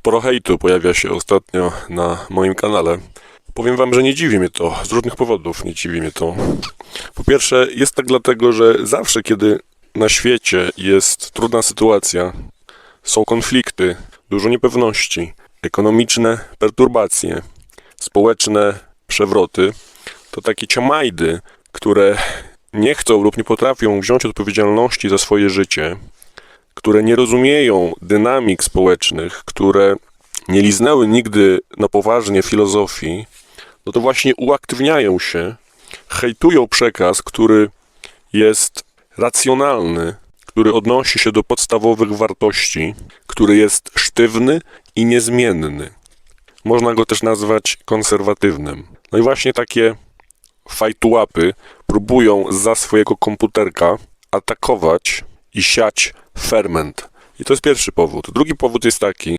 Sporo hejtu pojawia się ostatnio na moim kanale. Powiem wam, że nie dziwi mnie to. Z różnych powodów nie dziwi mnie to. Po pierwsze, jest tak dlatego, że zawsze, kiedy na świecie jest trudna sytuacja, są konflikty, dużo niepewności, ekonomiczne perturbacje, społeczne przewroty, to takie ciamajdy, które nie chcą lub nie potrafią wziąć odpowiedzialności za swoje życie, które nie rozumieją dynamik społecznych, które nie liznęły nigdy na poważnie filozofii, no to właśnie uaktywniają się, hejtują przekaz, który jest racjonalny, który odnosi się do podstawowych wartości, który jest sztywny i niezmienny. Można go też nazwać konserwatywnym. No i właśnie takie fajtułapy próbują za swojego komputerka atakować i siać ferment. I to jest pierwszy powód. Drugi powód jest taki,